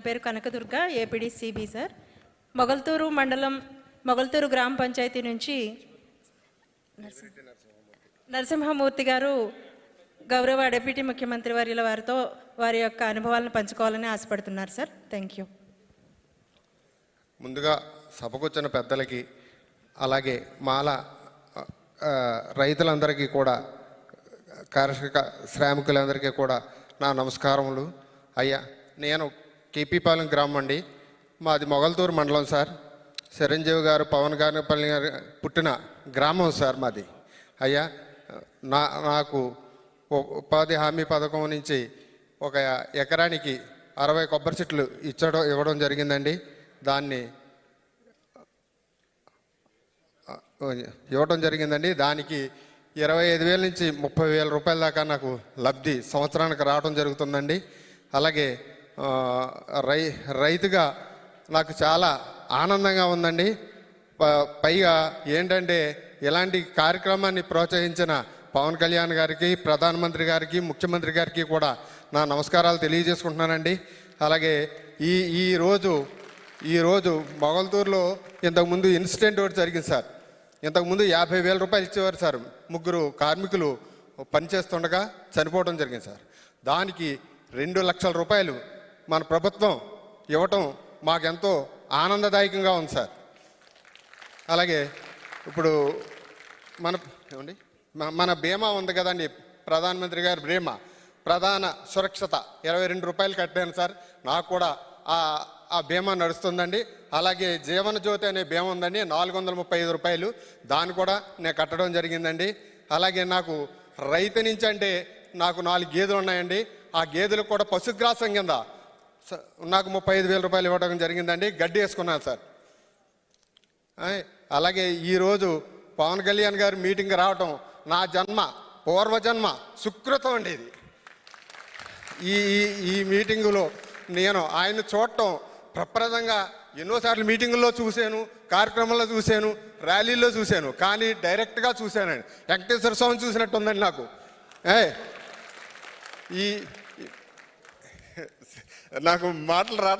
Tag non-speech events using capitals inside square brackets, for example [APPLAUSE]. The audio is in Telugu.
పేరు Kanakadurga APD CB sir Mogalthur మండలం మొగల్తూరు గ్రామ పంచాయతీ నుంచి నరసింహమూర్తి గారు గౌరవ డిప్యూటీ ముఖ్యమంత్రి వర్యుల వారితో వారి యొక్క అనుభవాలను పంచుకోవాలని ఆశపడుతున్నారు సార్ థ్యాంక్ యూ ముందుగా సభకొచ్చిన పెద్దలకి అలాగే మాల రైతులందరికీ కూడా కర్షక శ్రామికులందరికీ కూడా నా నమస్కారములు. అయ్యా నేను కేపీపాలెం గ్రామం అండి. మాది మొగల్తూరు మండలం సార్. చిరంజీవి గారు పవన్ గారిపల్లి గారు పుట్టిన గ్రామం సార్ మాది. అయ్యా నా నాకు ఉపాధి హామీ పథకం నుంచి ఒక ఎకరానికి అరవై కొబ్బరి చెట్లు ఇచ్చడం ఇవ్వడం జరిగిందండి. దాన్ని ఇవ్వడం జరిగిందండి. దానికి ఇరవై ఐదు వేల నుంచి ముప్పై వేల రూపాయల దాకా నాకు లబ్ధి సంవత్సరానికి రావడం జరుగుతుందండి. అలాగే రై రైతుగా నాకు చాలా ఆనందంగా ఉందండి. ప- పైగా ఏంటంటే ఇలాంటి కార్యక్రమాన్ని ప్రోత్సహించిన పవన్ కళ్యాణ్ గారికి ప్రధానమంత్రి గారికి ముఖ్యమంత్రి గారికి కూడా నా నమస్కారాలు తెలియజేసుకుంటున్నానండి. అలాగే ఈ ఈరోజు ఈరోజు మొగల్తూరులో ఇంతకుముందు ఇన్సిడెంట్ ఒకటి జరిగింది సార్. ఇంతకుముందు యాభై వేల రూపాయలు ఇచ్చేవారు సార్. ముగ్గురు కార్మికులు పనిచేస్తుండగా చనిపోవడం జరిగింది సార్. దానికి రెండు లక్షల రూపాయలు మన ప్రభుత్వం ఇవ్వటం మాకెంతో ఆనందదాయకంగా ఉంది సార్. అలాగే ఇప్పుడు మన ఏమండి? మన బీమా ఉంది కదండి. ప్రధానమంత్రి గారి బీమా. ప్రధాన సురక్షత. ఇరవై రెండు రూపాయలు కట్టాను సార్. నాకు కూడా ఆ ఆ బీమా నడుస్తుందండి. అలాగే జీవన జ్యోతి అనే బీమా ఉందండి. నాలుగు వందల ముప్పై ఐదు రూపాయలు. దాన్ని కూడా నేను కట్టడం జరిగిందండి. అలాగే నాకు రైతు నుంచి అంటే నాకు నాలుగు గేదెలు ఉన్నాయండి. ఆ గేదెలకు కూడా పశుగ్రాసం కింద నాకు ముప్పై ఐదు వేల రూపాయలు ఇవ్వడం జరిగిందండి. గడ్డి వేసుకున్నాను సార్. అలాగే ఈరోజు పవన్ కళ్యాణ్ గారు మీటింగ్ రావటం నా జన్మ పూర్వజన్మ సుకృతం అండి ఇది. ఈ ఈ- మీటింగులో నేను ఆయన చూడటం ప్రప్రదంగా ఎన్నోసార్లు మీటింగుల్లో చూశాను కార్యక్రమంలో చూశాను ర్యాలీల్లో చూశాను కానీ డైరెక్ట్గా చూశానండి. వెంకటేశ్వర స్వామి చూసినట్టు ఉందండి నాకు. ఏ ఈ [LAUGHS] నాకు మాటలు రా